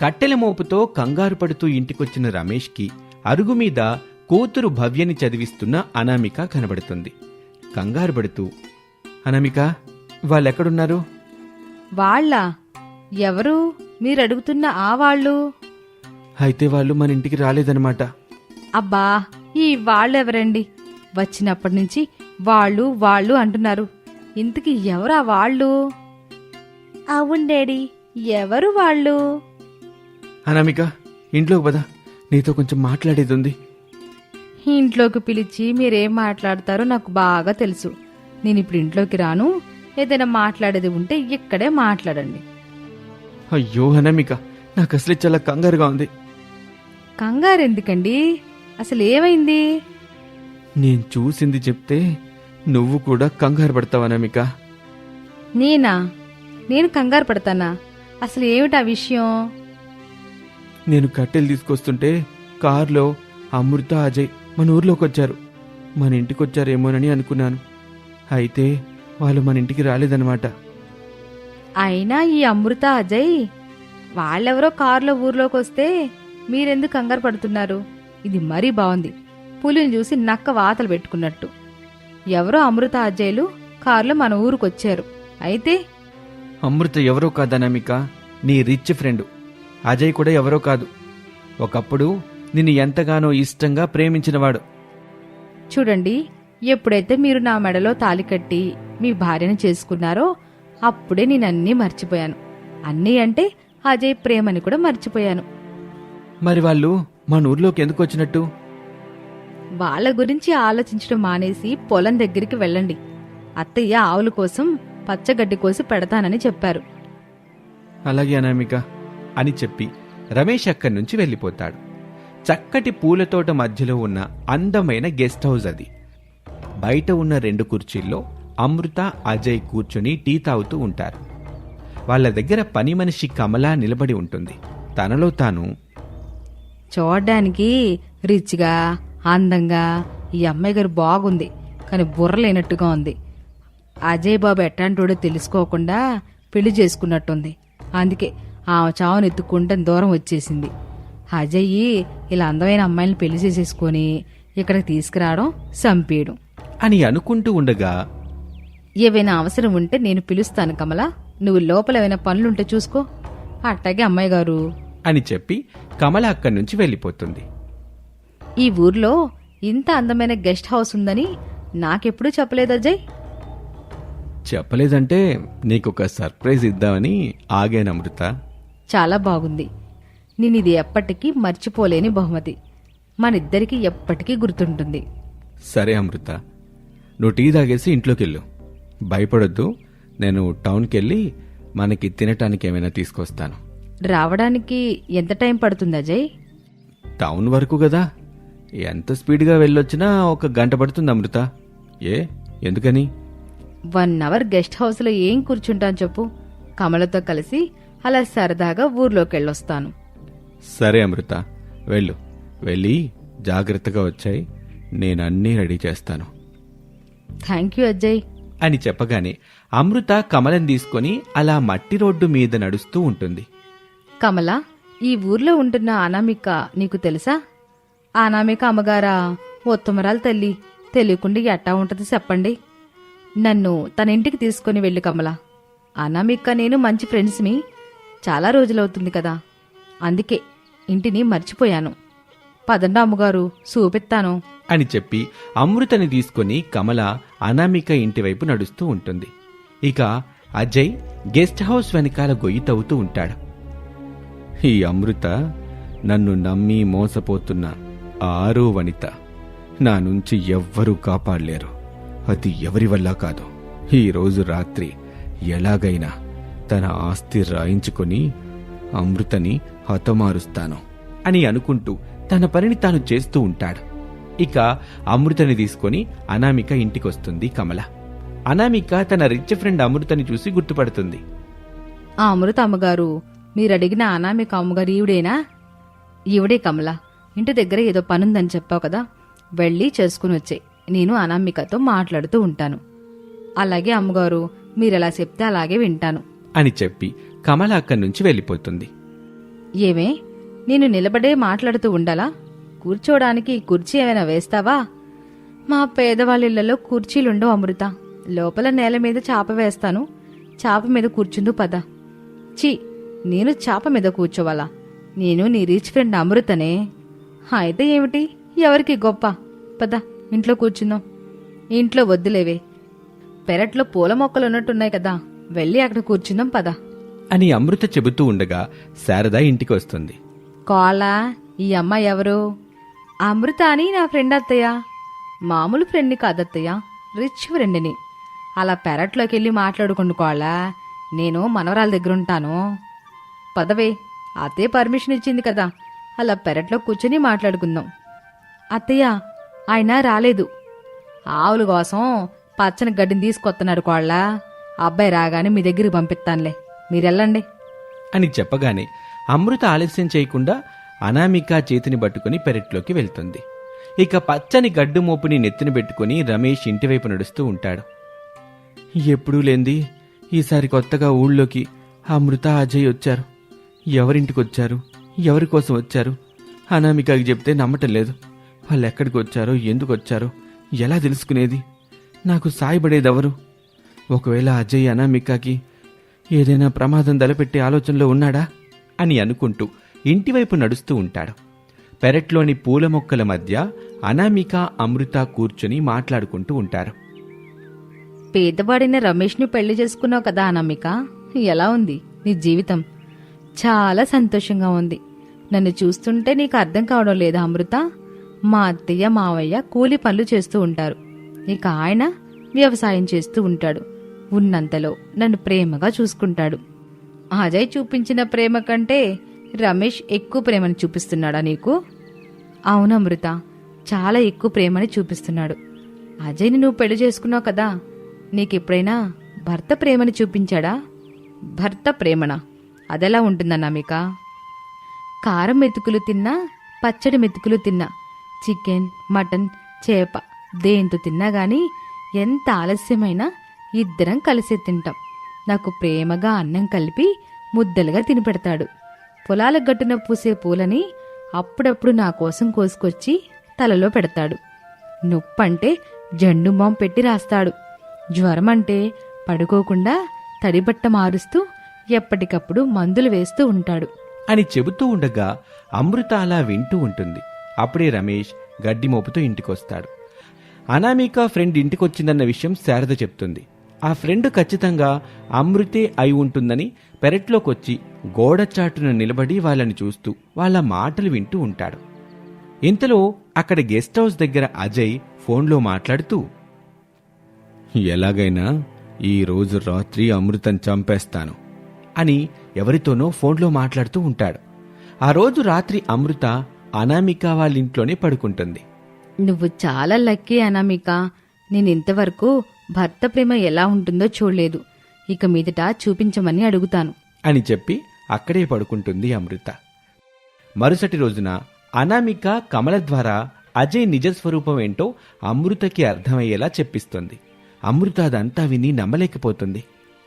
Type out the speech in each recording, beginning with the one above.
కట్టెల మోపుతో కంగారు పడుతూ ఇంటికొచ్చిన రమేష్కి అరుగు మీద కూతురు భవ్యని చదివిస్తున్న అనామిక కనబడుతుంది. కంగారు పడుతూ అనామిక వాళ్ళెక్కడున్నారు? వాళ్ళ? ఎవరు? మీరు అడుగుతున్న ఆ వాళ్ళు? అయితే వాళ్ళు మన ఇంటికి రాలేదన్నమాట. అబ్బా ఈ వాళ్ళెవరండి? వచ్చినప్పటి నుంచి వాళ్ళు వాళ్ళు అంటున్నారు. ఇంతకి ఎవరా వాళ్ళు? అవును డాడీ. ఎవరు వాళ్ళు? అనామిక ఇంట్లోకి పద. నీతో కొంచెం మాట్లాడేది ఉంది. ఇంట్లోకి పిలిచి మీరేం మాట్లాడతారో నాకు బాగా తెలుసు. నేను ఇప్పుడు ఇంట్లోకి రాను. ఏదైనా మాట్లాడేది ఉంటే ఇక్కడే మాట్లాడండి. అయ్యో అనామిక నాకు అసలే చాలా కంగారుగా ఉంది. కంగారు ఎందుకండి? అసలు ఏమైంది? నేను చూసింది చెప్తే నువ్వు కూడా కంగారు పడతావు అనామిక. నేనా? నేను కంగారు పడతానా? అసలు ఏమిటా విషయం? నేను కట్టెలు తీసుకొస్తుంటే కారులో అమృత అజయ్ మన ఊర్లోకి వచ్చారు మన ఇంటికి వచ్చారేమోనని అనుకున్నాను. అయితే వాళ్ళు మన ఇంటికి రాలేదన్నమాట. అయినా ఈ అమృత అజయ్ వాళ్ళెవరో కారులో ఊర్లోకి వస్తే మీరెందుకు కంగారు పడుతున్నారు? ఇది మరీ బాగుంది పులిని చూసి నక్క వాతలు పెట్టుకున్నట్టు. ఎవరో అమృత అజయ్లు కారులో మన ఊరుకొచ్చారు. అయితే అమృత ఎవరో కాదు అనామిక నీ రిచ్ ఫ్రెండ్. అజయ్ కూడా ఎవరో కాదు. ఒకప్పుడు నిన్ను ఎంతగానో ఇష్టంగా ప్రేమించినవాడు. చూడండి ఎప్పుడైతే మీరు నా మెడలో తాలి కట్టి మీ భార్యను చేసుకున్నారో అప్పుడే నేను అన్నీ మర్చిపోయాను. అన్నీ అంటే అజయ్ ప్రేమని కూడా మర్చిపోయాను. మరి వాళ్ళు మన ఊర్లోకి ఎందుకు వచ్చినట్టు? వాళ్ళ గురించి ఆలోచించడం మానేసి పొలం దగ్గరికి వెళ్ళండి. అత్తయ్య ఆవుల కోసం పచ్చగడ్డి కోసి పెడతానని చెప్పారు. అలాగే అనామిక. అని చెప్పి రమేష్ అక్కడి నుంచి వెళ్ళిపోతాడు. చక్కటి పూల తోట మధ్యలో ఉన్న అందమైన గెస్ట్ హౌస్ అది. బయట ఉన్న రెండు కుర్చీల్లో అమృత అజయ్ కూర్చొని టీ తాగుతూ ఉంటారు. వాళ్ళ దగ్గర పని మనిషి కమలా నిలబడి ఉంటుంది. తనలో తాను చూడడానికి రిచ్గా అందంగా ఈ అమ్మాయి గారు బాగుంది కానీ బుర్ర లేనట్టుగా ఉంది. అజయ్ బాబు ఎట్లాంటోడో తెలుసుకోకుండా పెళ్ళి చేసుకున్నట్టుంది. అందుకే ఆమె చావును ఎత్తుకుంటే దూరం వచ్చేసింది. అజయ్ ఇలా అందమైన అమ్మాయిని పెళ్ళి చేసేసుకొని ఇక్కడికి తీసుకురావడం చంపేయడం అని అనుకుంటూ ఉండగా ఏవైనా అవసరం ఉంటే నేను పిలుస్తాను కమల. నువ్వు లోపల ఏమైనా పనులుంటే చూసుకో. అట్టాగే అమ్మాయి గారు. అని చెప్పి కమల అక్కడి నుంచి వెళ్ళిపోతుంది. ఈ ఊర్లో ఇంత అందమైన గెస్ట్ హౌస్ ఉందని నాకెప్పుడూ చెప్పలేదు అజయ్. చెప్పలేదంటే నీకొక సర్ప్రైజ్ ఇద్దామని ఆగాను అమృత. చాలా బాగుంది. నేను ఇది ఎప్పటికీ మర్చిపోలేని బహుమతి. మనిద్దరికి ఎప్పటికీ గుర్తుంటుంది. సరే అమృత. నువ్వు టీ తాగేసి ఇంట్లోకి వెళ్ళు భయపడొద్దు. నేను టౌన్కి వెళ్ళి మనకి తినటానికి ఏమైనా తీసుకొస్తాను. రావడానికి ఎంత టైం పడుతుంది అజయ్? టౌన్ వరకు కదా. ఎంత స్పీడ్గా వెళ్ళొచ్చినా ఒక గంట పడుతుంది అమృత. ఏ? ఎందుకని? వన్ అవర్ గెస్ట్ హౌస్లో ఏం కూర్చుంటాను చెప్పు. కమలతో కలిసి అలా సరదాగా ఊర్లోకి వెళ్ళొస్తాను సరే అమృత వెళ్ళు. వెళ్ళి జాగ్రత్తగా వచ్చాయి. నేను అన్నీ రెడీ చేస్తాను. Thank you Ajay. అని చెప్పగానే అమృత కమలం తీసుకొని అలా మట్టి రోడ్డు మీద నడుస్తూ ఉంటుంది. కమల ఈ ఊర్లో ఉంటున్న అనామిక నీకు తెలుసా? అనామిక అమ్మగారా ఉత్తమరాలు తల్లి తెలియకుండా ఎట్టా ఉంటది చెప్పండి. నన్ను తన ఇంటికి తీసుకుని వెళ్ళి కమల. అనామిక నేను మంచి ఫ్రెండ్స్మి చాలా రోజులవుతుంది కదా. అందుకే ఇంటిని మర్చిపోయాను. పదండా అమ్మగారు చూపిస్తాను అని చెప్పి అమృతని తీసుకొని కమల అనామిక ఇంటివైపు నడుస్తూ ఉంటుంది. ఇక అజయ్ గెస్ట్ హౌస్ వెనకాల గొయ్యి తవ్వుతూ ఉంటాడు. ఈ అమృత నన్ను నమ్మి మోసపోతున్న ఆరో వనిత నా నుంచి ఎవ్వరూ కాపాడలేరు. అది ఎవరి వల్ల కాదు. ఈరోజు రోజు రాత్రి ఎలాగైనా తన ఆస్తి రాయించుకొని అమృతని హతమారుస్తాను అని అనుకుంటూ తన పనిని తాను చేస్తూ ఉంటాడు. ఇక అమృతని తీసుకొని అనామిక ఇంటికొస్తుంది కమల. అనామిక తన రిచ్ ఫ్రెండ్ అమృతని చూసి గుర్తుపడుతుంది. ఆ అమృత అమ్మగారు మీరు అడిగిన అనామిక అమ్మగారు ఈవిడేనా? ఈవిడే కమల. ఇంటి దగ్గర ఏదో పనుందని చెప్పావు కదా వెళ్ళి చేసుకుని వచ్చే. నేను అనామికతో మాట్లాడుతూ ఉంటాను. అలాగే అమ్మగారు మీరు ఎలా చెప్తే అలాగే వింటాను. అని చెప్పి కమల అక్కడి నుంచి వెళ్ళిపోతుంది. ఏమే నేను నిలబడే మాట్లాడుతూ ఉండాలా? కూర్చోడానికి కుర్చీ ఏమైనా వేస్తావా? మా పేదవాళ్ళిళ్ళలో కుర్చీలుండవు అమృత. లోపల నేల మీద చాప వేస్తాను. చాప మీద కూర్చుందు పద. చీ నేను చాప మీద కూర్చోవాలా? నేను నీ రీచ్ ఫ్రెండ్ అమృతనే. అయితే ఏమిటి? ఎవరికి గొప్ప? పద ఇంట్లో కూర్చుందాం. ఇంట్లో వద్దులేవే. పెరట్లో పూల మొక్కలు ఉన్నట్టున్నాయి కదా. వెళ్ళి అక్కడ కూర్చుందాం పద. అని అమృత చెబుతూ ఉండగా శారద ఇంటికి వస్తుంది. కోలా ఈ అమ్మాయి ఎవరు? అమృత అని నా ఫ్రెండ్ అత్తయ్య. మామూలు ఫ్రెండ్ని కాదత్తయ్య రిచ్ ఫ్రెండ్ని. అలా పెరట్లోకి వెళ్ళి మాట్లాడుకోండి కోళ్ళ నేను మనవరాల దగ్గర ఉంటాను పదవే అత్తయ్య పర్మిషన్ ఇచ్చింది కదా. అలా పెరట్లో కూర్చొని మాట్లాడుకుందాం. అత్తయ్య ఆయన రాలేదు. ఆవుల కోసం పచ్చని గడ్డిని తీసుకొస్తున్నాడు కోళ్ళ అబ్బాయి రాగానే మీ దగ్గరికి పంపిస్తానులే. మీరెళ్ళండి. అని చెప్పగానే అమృత ఆలస్యం చేయకుండా అనామిక చేతిని పట్టుకుని పెరట్లోకి వెళ్తుంది. ఇక పచ్చని గడ్డు మోపుని నెత్తిన పెట్టుకుని రమేష్ ఇంటివైపు నడుస్తూ ఉంటాడు. ఎప్పుడూ లేంది. ఈసారి కొత్తగా ఊళ్ళోకి అమృత అజయ్ వచ్చారు. ఎవరింటికి వచ్చారు ఎవరి కోసం వచ్చారు? అనామికకి చెప్తే నమ్మటం లేదు. వాళ్ళు ఎక్కడికి వచ్చారో ఎందుకు వచ్చారో ఎలా తెలుసుకునేది? నాకు సాయపడేదెవరు? ఒకవేళ అజయ్ అనామికకి ఏదైనా ప్రమాదం తలపెట్టే ఆలోచనలో ఉన్నాడా? అని అనుకుంటూ ఇంటివైపు నడుస్తూ ఉంటాడు. పెరట్లోని పూల మొక్కల మధ్య అనామిక అమృత కూర్చుని మాట్లాడుకుంటూ ఉంటారు. పేదవాడిన రమేష్ని పెళ్ళి చేసుకున్నావు కదా అనామిక? ఎలా ఉంది నీ జీవితం? చాలా సంతోషంగా ఉంది. నన్ను చూస్తుంటే నీకు అర్థం కావడం లేదా అమృత? మా అత్తయ్య మావయ్య కూలి పనులు చేస్తూ ఉంటారు. ఇక ఆయన వ్యవసాయం చేస్తూ ఉంటాడు. ఉన్నంతలో నన్ను ప్రేమగా చూసుకుంటాడు. అజయ్ చూపించిన ప్రేమ కంటే రమేష్ ఎక్కువ ప్రేమను చూపిస్తున్నాడా నీకు? అవును అమృత చాలా ఎక్కువ ప్రేమని చూపిస్తున్నాడు. అజయ్ని నువ్వు పెళ్ళి చేసుకున్నావు కదా నీకెప్పుడైనా భర్త ప్రేమని చూపించాడా? భర్త ప్రేమన? అదెలా ఉంటుందన్నా మీక? కారం మెతుకులు తిన్నా పచ్చడి మెతుకులు తిన్నా చికెన్ మటన్ చేప దేంతో తిన్నా గాని ఎంత ఆలస్యమైనా ఇద్దరం కలిసి తింటాం. నాకు ప్రేమగా అన్నం కలిపి ముద్దలుగా తినిపెడతాడు. పొలాల గట్టున పూసే పూలని అప్పుడప్పుడు నా కోసం కోసుకొచ్చి తలలో పెడతాడు. నొప్పంటే జండు బాం పెట్టి రాస్తాడు. జ్వరం అంటే పడుకోకుండా తడిబట్ట మారుస్తూ ఎప్పటికప్పుడు మందులు వేస్తూ ఉంటాడు. అని చెబుతూ ఉండగా అమృత అలా వింటూ ఉంటుంది. అప్పుడే రమేష్ గడ్డి మోపుతో ఇంటికొస్తాడు. అనామిక ఫ్రెండ్ ఇంటికొచ్చిందన్న విషయం శారద చెప్తుంది. ఆ ఫ్రెండ్ ఖచ్చితంగా అమృతే అయి ఉంటుందని పెరట్లోకొచ్చి గోడ చాటున నిలబడి వాళ్ళని చూస్తూ వాళ్ళ మాటలు వింటూ ఉంటాడు. ఇంతలో అక్కడ గెస్ట్ హౌస్ దగ్గర అజయ్ ఫోన్లో మాట్లాడుతూ ఎలాగైనా ఈ రోజు రాత్రి అమృతం చంపేస్తాను అని ఎవరితోనో ఫోన్లో మాట్లాడుతూ ఉంటాడు. ఆ రోజు రాత్రి అమృత అనామిక వాళ్ళ ఇంట్లోనే పడుకుంటుంది. నువ్వు చాలా లక్కీ అనామిక. నేను ఇంతవరకు భర్త ప్రేమ ఎలా ఉంటుందో చూడలేదు. ఇక మీదట చూపించమని అడుగుతాను. అని చెప్పి అక్కడే పడుకుంటుంది అమృత. మరుసటి రోజున అనామిక కమల ద్వారా అజయ్ నిజ స్వరూపం ఏంటో అమృతకి అర్థమయ్యేలా చెప్పిస్తుంది. అమృత అదంతా విని నమ్మలేకపోతుంది.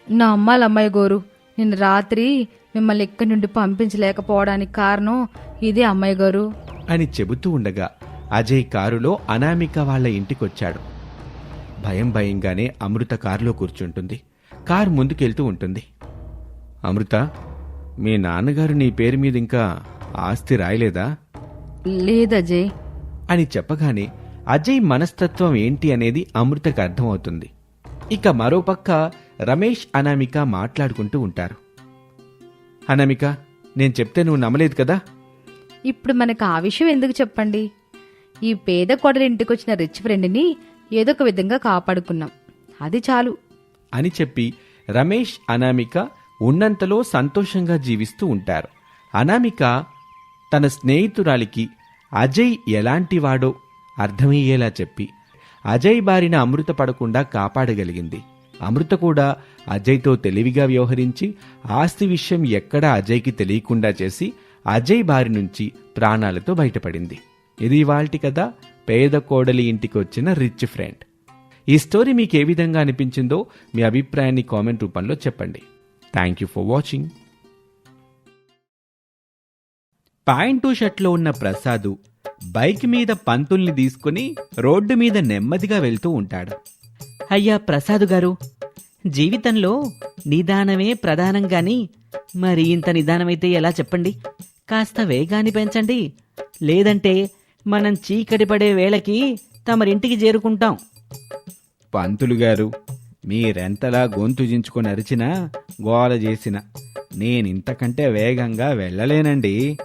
నా అమ్మాలమ్మాయి గోరు నిన్న రాత్రి మిమ్మల్ని ఇక్కడి నుండి పంపించలేకపోవడానికి కారణం ఇదే అమ్మాయి గారు. అని చెబుతూ ఉండగా అజయ్ కారులో అనామిక వాళ్ళ ఇంటికొచ్చాడు. భయం భయంగానే అమృత కారులో కూర్చుంటుంది. కారు ముందుకెళ్తూ ఉంటుంది. అమృత మీ నాన్నగారు నీ పేరు మీద ఇంకా ఆస్తి రాయలేదా? లేదజయ్ అని చెప్పగానే అజయ్ మనస్తత్వం ఏంటి అనేది అమృతకు అర్థమవుతుంది. ఇక మరోపక్క రమేష్ అనామిక మాట్లాడుకుంటూ ఉంటారు. అనామిక నేను చెప్తే నువ్వు నమ్మలేదు కదా? ఇప్పుడు మనకు ఆ విషయం ఎందుకు చెప్పండి? ఈ పేద కొడలి ఇంటికి వచ్చిన రిచ్ ఫ్రెండ్ని ఏదో ఒక విధంగా కాపాడుకున్నాం. అది చాలు. అని చెప్పి రమేష్ అనామిక ఉన్నంతలో సంతోషంగా జీవిస్తూ ఉంటారు. అనామిక తన స్నేహితురాలికి అజయ్ ఎలాంటివాడో అర్థమయ్యేలా చెప్పి అజయ్ బారిన అమృత పడకుండా కాపాడగలిగింది. అమృత కూడా అజయ్తో తెలివిగా వ్యవహరించి ఆస్తి విషయం ఎక్కడా అజయ్కి తెలియకుండా చేసి అజయ్ బారి నుంచి ప్రాణాలతో బయటపడింది. ఇది వాల్టి కదా పేద కోడలి ఇంటికి వచ్చిన రిచ్ ఫ్రెండ్. ఈ స్టోరీ మీకు ఏ విధంగా అనిపించిందో మీ అభిప్రాయాన్ని కామెంట్ రూపంలో చెప్పండి. Thank you for watching pant షర్ట్లో ఉన్న ప్రసాదు బైక్ మీద పంతుల్ని తీసుకుని రోడ్డు మీద నెమ్మదిగా వెళ్తూ ఉంటాడు. అయ్యా ప్రసాద్ గారు జీవితంలో నిదానమే ప్రధానం గాని మరి ఇంత నిదానమైతే ఎలా చెప్పండి? కాస్త వేగాన్ని పెంచండి. లేదంటే మనం చీకటి పడే వేళకి తమరింటికి చేరుకుంటాం. పంతులు గారు మీరెంతలా గొంతు జించుకొని అరిచినా గోల చేసిన నేనింతకంటే వేగంగా వెళ్ళలేనండి.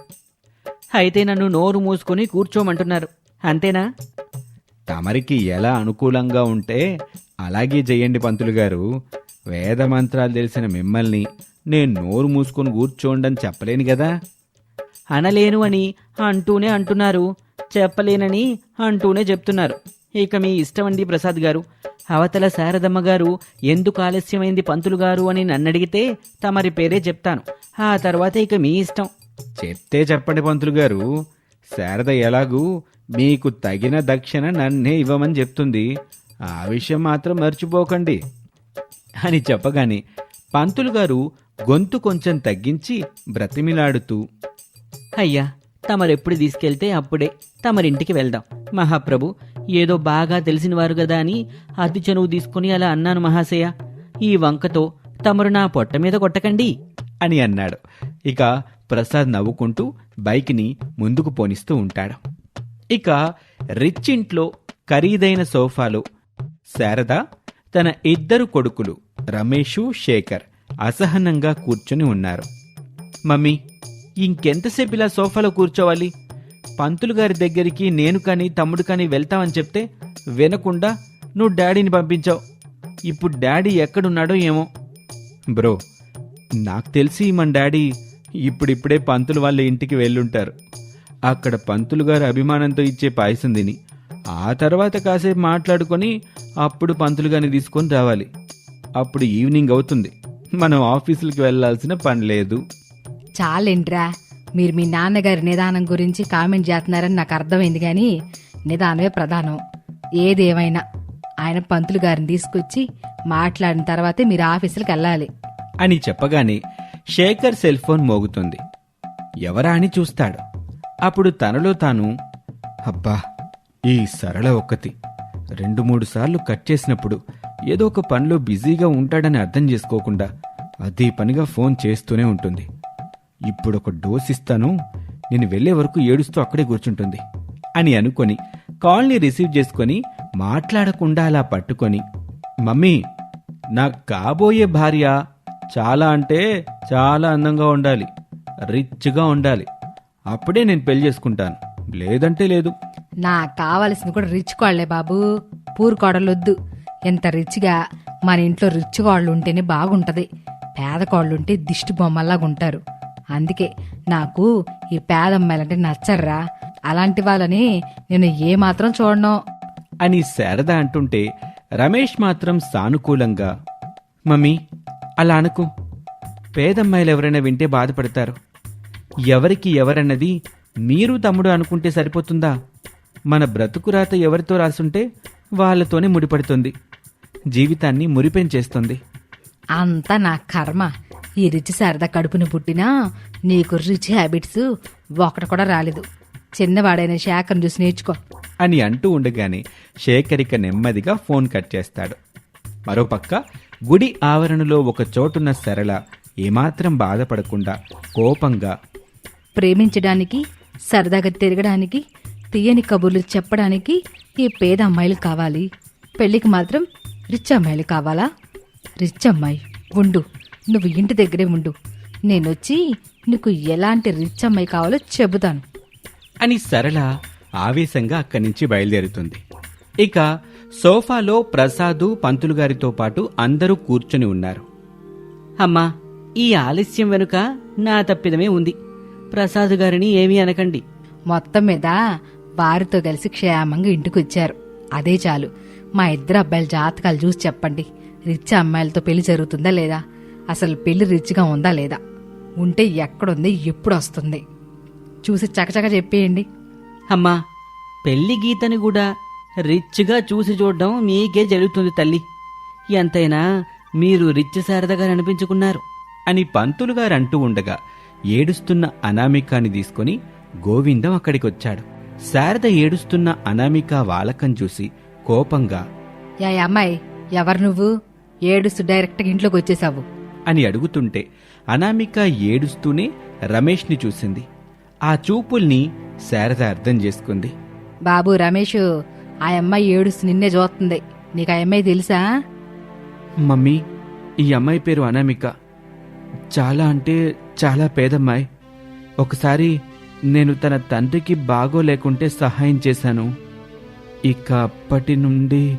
అయితే నన్ను నోరు మూసుకొని కూర్చోమంటున్నారు. అంతేనా? తమరికి ఎలా అనుకూలంగా ఉంటే అలాగే చెయ్యండి పంతులు గారు. వేద మంత్రాలు తెలిసిన మిమ్మల్ని నేను నోరు మూసుకొని కూర్చోండని చెప్పలేను కదా. అనలేను అని అంటూనే అంటున్నారు. చెప్పలేనని అంటూనే చెప్తున్నారు. ఇక మీ ఇష్టమండి ప్రసాద్ గారు. అవతల శారదమ్మ గారు ఎందుకు ఆలస్యమైంది పంతులు గారు? అని నన్నడిగితే తమరి పేరే చెప్తాను. ఆ తర్వాత ఇక మీ ఇష్టం. చెప్తే చెప్పండి పంతులు గారు. శారద ఎలాగూ మీకు తగిన దక్షిణ నన్నే ఇవ్వమని చెప్తుంది. ఆ విషయం మాత్రం మర్చిపోకండి అని చెప్పగానే పంతులు గారు గొంతు కొంచెం తగ్గించి బ్రతిమిలాడుతూ అయ్యా తమరెప్పుడు తీసుకెళ్తే అప్పుడే తమరింటికి వెళ్దాం. మహాప్రభు ఏదో బాగా తెలిసినవారు కదా అని అతి చనువు తీసుకుని అలా అన్నాను మహాశయ. ఈ వంకతో తమరు నా పొట్ట మీద కొట్టకండి అని అన్నాడు. ఇక ప్రసాద్ నవ్వుకుంటూ బైక్ని ముందుకు పోనిస్తూ ఉంటాడు. ఇక రిచ్ ఇంట్లో ఖరీదైన సోఫాలో శారద తన ఇద్దరు కొడుకులు రమేషు శేఖర్ అసహనంగా కూర్చుని ఉన్నారు. మమ్మీ ఇంకెంతసేపు ఇలా సోఫాలో కూర్చోవాలి? పంతులు గారి దగ్గరికి నేను కానీ తమ్ముడు కానీ వెళ్తామని చెప్తే వినకుండా నువ్వు డాడీని పంపించావు. ఇప్పుడు డాడీ ఎక్కడున్నాడో ఏమో. బ్రో నాకు తెలిసి మన డాడీ ఇప్పుడిప్పుడే పంతులు వాళ్ళ ఇంటికి వెళ్ళుంటారు. అక్కడ పంతులు గారు అభిమానంతో ఇచ్చే పాయసం తిని ఆ తర్వాత కాసేపు మాట్లాడుకొని అప్పుడు పంతులు గారిని తీసుకొని రావాలి. అప్పుడు ఈవినింగ్ అవుతుంది. మనం ఆఫీసులకు వెళ్ళాల్సిన పని లేదు. చాలేంట్రా? మీరు మీ నాన్నగారి నిదానం గురించి కామెంట్ చేస్తున్నారని నాకు అర్థమైంది కానీ నిదానమే ప్రధానం. ఏదేమైనా. ఆయన పంతులు గారిని తీసుకొచ్చి మాట్లాడిన తర్వాతే మీరు ఆఫీసులకు వెళ్ళాలి. అని చెప్పగానే శేఖర్ సెల్ ఫోన్ మోగుతుంది. ఎవరా అని చూస్తాడు. అప్పుడు తనలో తాను అబ్బా ఈ సరళ ఒక్కతి. రెండు మూడు సార్లు కట్ చేసినప్పుడు ఏదో ఒక పనిలో బిజీగా ఉంటాడని అర్థం చేసుకోకుండా అదే పనిగా ఫోన్ చేస్తూనే ఉంటుంది. ఇప్పుడు ఒక డోస్ ఇస్తాను. నేను వెళ్ళే వరకు ఏడుస్తూ అక్కడే కూర్చుంటుంది. అని అనుకొని కాల్ని రిసీవ్ చేసుకొని మాట్లాడకుండా అలా పట్టుకొని మమ్మీ నా కాబోయే భార్య చాలా అంటే చాలా అందంగా ఉండాలి రిచ్గా ఉండాలి. అప్పుడే నేను పెళ్ళి చేసుకుంటాను. లేదంటే లేదు. నాకు కావాల్సింది కూడా రిచ్ కోళ్ళే బాబు. పూర్ కోడలొద్దు. ఎంత రిచ్గా మన ఇంట్లో రిచ్ కోళ్ళు ఉంటేనే బాగుంటది. పేద కోళ్ళుంటే దిష్టి బొమ్మల్లాగా ఉంటారు అందుకే నాకు ఈ పేద అమ్మాయిలంటే నచ్చర్రా. అలాంటి వాళ్ళని నేను ఏమాత్రం చూడను. అని శారద అంటుంటే రమేష్ మాత్రం సానుకూలంగా మమ్మీ అలా అనుకు. పేదమ్మాయిలు ఎవరైనా వింటే బాధపడతారు. ఎవరికి ఎవరన్నది మీరు తమ్ముడు అనుకుంటే సరిపోతుందా? మన బ్రతుకురాత ఎవరితో రాసుంటే వాళ్ళతోనే ముడిపడుతుంది. జీవితాన్ని మురిపెంచేస్తుంది. అంతా నా కర్మ. ఈ రిచ్ శారద కడుపున పుట్టినా నీకు రిచ్ హ్యాబిట్స్ ఒకటి కూడా రాలేదు. చిన్నవాడైన శాఖను చూసి నేర్చుకో. అని అంటూ ఉండగానే శేఖరిక నెమ్మదిగా ఫోన్ కట్ చేస్తాడు. మరోపక్క గుడి ఆవరణలో ఒక చోటున్న సరళ ఏమాత్రం బాధపడకుండా కోపంగా ప్రేమించడానికి సరదాగా తిరగడానికి తీయని కబుర్లు చెప్పడానికి ఈ పేద అమ్మాయిలు కావాలి. పెళ్ళికి మాత్రం రిచ్ అమ్మాయిలు కావాలా? రిచ్ అమ్మాయి ఉండు. నువ్వు ఇంటి దగ్గరే ఉండు. నేనొచ్చి నీకు ఎలాంటి రిచ్ అమ్మాయి కావాలో చెబుతాను. అని సరళ ఆవేశంగా అక్కడి నుంచి బయలుదేరుతుంది. ఇక సోఫాలో ప్రసాదు పంతులు గారితో పాటు అందరూ కూర్చొని ఉన్నారు. అమ్మా ఈ ఆలస్యం వెనుక నా తప్పిదమే ఉంది. ప్రసాద్ గారిని ఏమీ అనకండి. మొత్తం మీద వారితో కలిసి క్షేమంగా ఇంటికి వచ్చారు అదే చాలు. మా ఇద్దరు అబ్బాయిల జాతకాలు చూసి చెప్పండి. రిచ్ అమ్మాయిలతో పెళ్ళి జరుగుతుందా లేదా? అసలు పెళ్ళి రిచ్గా ఉందా లేదా? ఉంటే ఎక్కడుంది ఎప్పుడు వస్తుంది? చూసి చకచక చెప్పేయండి. అమ్మా పెళ్ళి గీతని కూడా రిచ్గా చూసి చూడడం మీకే జరుగుతుంది తల్లి. ఎంతైనా మీరు రిచ్ శారద గారు అనిపించుకున్నారు. అని పంతులు గారు అంటూ ఉండగా ఏడుస్తున్న అనామికాని తీసుకొని గోవిందం అక్కడికొచ్చాడు. శారద ఏడుస్తున్న అనామిక వాలకం చూసి కోపంగా యా అమ్మాయి ఎవరు నువ్వు? ఏడుస్తూ డైరెక్ట్గా ఇంట్లోకి వచ్చేసావు అని అడుగుతుంటే అనామిక ఏడుస్తూనే రమేష్ని చూసింది. ఆ చూపుల్ని శారద అర్థం చేసుకుంది. బాబు రమేష్ ఆ అమ్మాయి ఏడుస్తూ నిన్నే చూస్తుంది. నీకు ఆ అమ్మాయి తెలుసా? మమ్మీ ఈ అమ్మాయి పేరు అనామిక. చాలా అంటే చాలా పేదమ్మాయి. ఒకసారి నేను తన తండ్రికి బాగోలేకుంటే సహాయం చేశాను. ఇక అప్పటి నుండి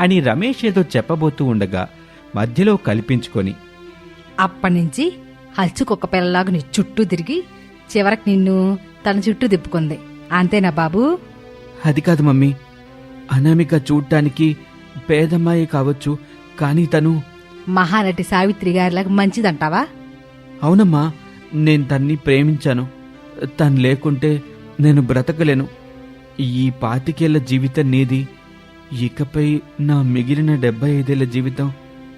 అని రమేష్ ఏదో చెప్పబోతూ ఉండగా మధ్యలో కల్పించుకొని అప్పటినుంచి హల్చుకొక్క పిల్లలాగా నీ చుట్టూ తిరిగి చివరికి నిన్ను తన చుట్టూ తిప్పుకుంది. అంతేనా బాబు? అది కాదు మమ్మీ. అనామిక చూడ్డానికి పేదమ్మాయి కావచ్చు కానీ తను మహానటి సావిత్రి గారిలాగా మంచిదంటావా? అవునమ్మా నేను తన్ని ప్రేమించాను. తను లేకుంటే నేను బ్రతకలేను. ఈ పాతికేళ్ళ జీవితం నీది. ఇకపై నా మిగిలిన డెబ్బై ఐదేళ్ళ జీవితం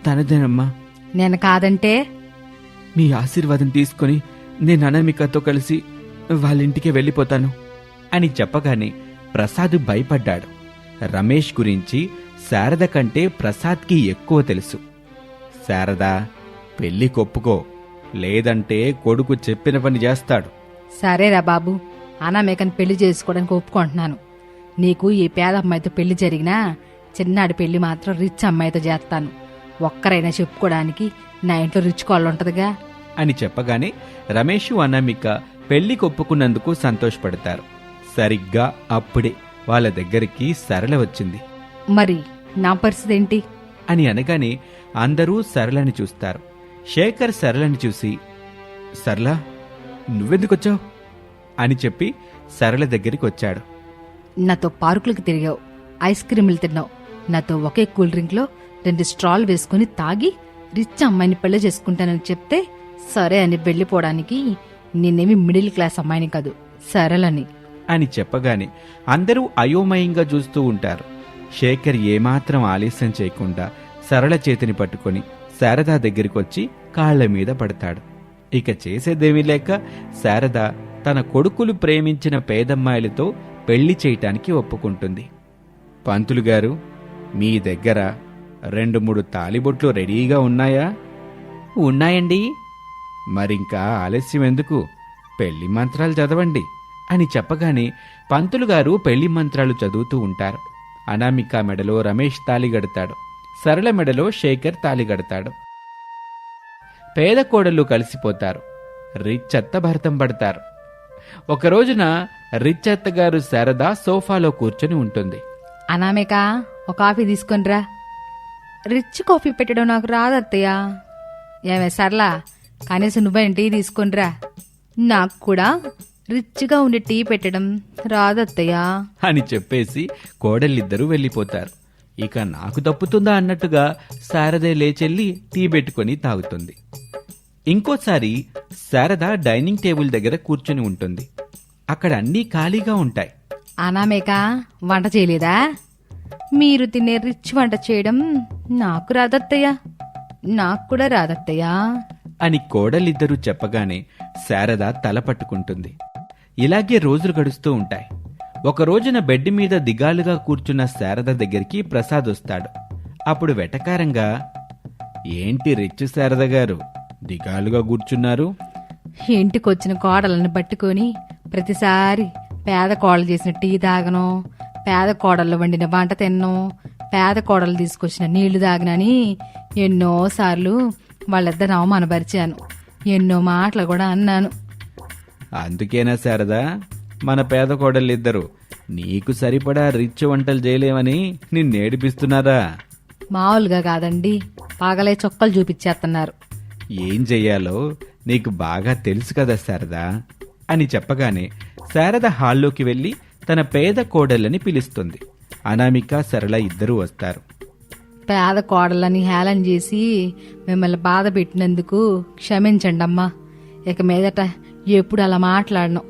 తనదేనమ్మా. నేను కాదంటే? మీ ఆశీర్వాదం తీసుకొని నేను అనామికతో కలిసి వాళ్ళింటికి వెళ్ళిపోతాను అని చెప్పగానే ప్రసాద్ భయపడ్డాడు. రమేష్ గురించి శారద కంటే ప్రసాద్కి ఎక్కువ తెలుసు. శారద పెళ్ళి కొప్పుకో లేదంటే కొడుకు చెప్పిన పని చేస్తాడు. సరేరా బాబు అనామేకని పెళ్ళి చేసుకోవడానికి ఒప్పుకుంటున్నాను. నీకు ఈ పేద అమ్మాయితో పెళ్ళి జరిగినా చిన్నాడి పెళ్ళి మాత్రం రిచ్ అమ్మాయితో చేస్తాను. ఒక్కరైనా చెప్పుకోవడానికి నా ఇంట్లో రిచ్ కాళ్ళు ఉంటదిగా. అని చెప్పగానే రమేష్ అనామిక పెళ్ళి కొప్పుకున్నందుకు సంతోషపడతారు. సరిగ్గా అప్పుడే వాళ్ళ దగ్గరికి సరళ వచ్చింది. మరి నా పరిస్థితి ఏంటి? అని అనగానే అందరూ సరళని చూస్తారు. శేఖర్ సరళని చూసి సరళ నువ్వెందుకొచ్చావు? అని చెప్పి సరళ దగ్గరికి వచ్చాడు. నాతో పార్కులకు తిరిగావు ఐస్ క్రీములు తిన్నావు నాతో ఒకే కూల్ డ్రింక్లో రెండు స్ట్రాల్ వేసుకుని తాగి రిచ్ అమ్మాయిని పెళ్ళి చేసుకుంటానని చెప్తే సరే అని వెళ్ళిపోవడానికి నేనేమి మిడిల్ క్లాస్ అమ్మాయిని కాదు సరళని. అని చెప్పగానే అందరూ అయోమయంగా చూస్తూ ఉంటారు. శేఖర్ ఏమాత్రం ఆలస్యం చేయకుండా సరళ చేతిని పట్టుకొని శారద దగ్గరికొచ్చి కాళ్ళ మీద పడతాడు. ఇక చేసేదేమీ లేక శారద తన కొడుకులు ప్రేమించిన పేదమ్మాయిలతో పెళ్ళి చేయటానికి ఒప్పుకుంటుంది. పంతులు గారు మీ దగ్గర రెండు మూడు తాలిబొట్లు రెడీగా ఉన్నాయా? ఉన్నాయండి. మరింకా ఆలస్యం ఎందుకు? పెళ్ళి మంత్రాలు చదవండి అని చెప్పగానే పంతులు గారు పెళ్ళి మంత్రాలు చదువుతూ ఉంటారు. అనామిక మెడలో రమేష్ తాలి గడతాడు. సరళ మెడలో శేఖర్ తాలి గడతాడు. పేద కోడళ్ళు కలిసిపోతారు. రిచ్చత్త భరతం పడతారు. ఒక రోజున రిచ్చత్త గారు శారద సోఫాలో కూర్చొని ఉంటుంది. అనామిక ఒక కాఫీ తీసుకొనిరా. రిచ్ కాఫీ పెట్టడం నాకు రాదత్తయ్య ఏమే సర్లా కనీసం నువ్వే టీ తీసుకొనిరా. నాకు కూడా రిచ్గా ఉండే టీ పెట్టడం రాదత్తయ్య అని చెప్పేసి కోడళ్ళిద్దరూ వెళ్ళిపోతారు. ఇక నాకు తప్పుతుందా అన్నట్టుగా శారదే లేచెల్లి టీ పెట్టుకొని తాగుతుంది. ఇంకోసారి శారద డైనింగ్ టేబుల్ దగ్గర కూర్చొని ఉంటుంది. అక్కడ అన్నీ ఖాళీగా ఉంటాయి. అనామేక వంట చేయలేదా? మీరు తినే రిచ్ వంట చేయడం నాకు రాదత్తయ్య. నాకు కూడా రాదత్తయ్య. అని కోడలిద్దరూ చెప్పగానే శారద తల పట్టుకుంటుంది. ఇలాగే రోజులు గడుస్తూ ఉంటాయి. ఒక రోజున బెడ్ మీద దిగాలుగా కూర్చున్న శారద దగ్గరికి ప్రసాద్ వస్తాడు. అప్పుడు వెటకారంగా ఏంటి రిచ్ శారద గారు దిగాలుగా కూర్చున్నారు? ఇంటికొచ్చిన కోడలను పట్టుకొని ప్రతిసారి పేద కోడలు చేసిన టీ తాగను పేద కోడళ్ళు వండిన వంట తిన్ను పేద కోడలు తీసుకొచ్చిన నీళ్ళు తాగనని ఎన్నోసార్లు వాళ్ళిద్దరు అవమానపరిచాను. ఎన్నో మాటలు కూడా అన్నాను. అందుకేనా శారదా? మన పేద కోడళ్ళిద్దరు నీకు సరిపడా రిచ్ వంటలు చేయలేమని నిన్నేడిపిస్తున్నారా? మామూలుగా కాదండి పాగలే చొక్కలు చూపించేస్తున్నారు ఏం చెయ్యాలో నీకు బాగా తెలుసు కదా శారదా? అని చెప్పగానే శారద హాల్లోకి వెళ్ళి తన పేద కోడళ్ళని పిలుస్తుంది. అనామిక సరళ ఇద్దరూ వస్తారు. పేద కోడళ్ళని హేళన చేసి మిమ్మల్ని బాధ పెట్టినందుకు క్షమించండి అమ్మా ఇక మీదట ఎప్పుడు అలా మాట్లాడను.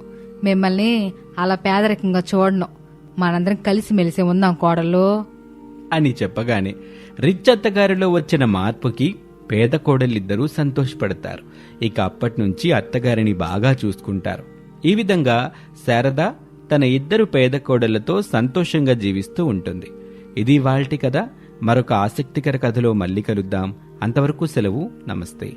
మిమ్మల్ని అలా పేదరికంగా చూడను. మనందరం కలిసిమెలిసి ఉందాం కోడళ్ళు. అని చెప్పగానే రిచ్ అత్తగారిలో వచ్చిన మార్పుకి పేద కోడలిద్దరూ సంతోషపడతారు. ఇక అప్పటి నుంచి అత్తగారిని బాగా చూసుకుంటారు. ఈ విధంగా శారద తన ఇద్దరు పేద కోడళ్ళతో సంతోషంగా జీవిస్తూ ఉంటుంది. ఇది వాళ్టి కథ. మరొక ఆసక్తికర కథలో మళ్ళీ కలుద్దాం. అంతవరకు సెలవు. నమస్తే.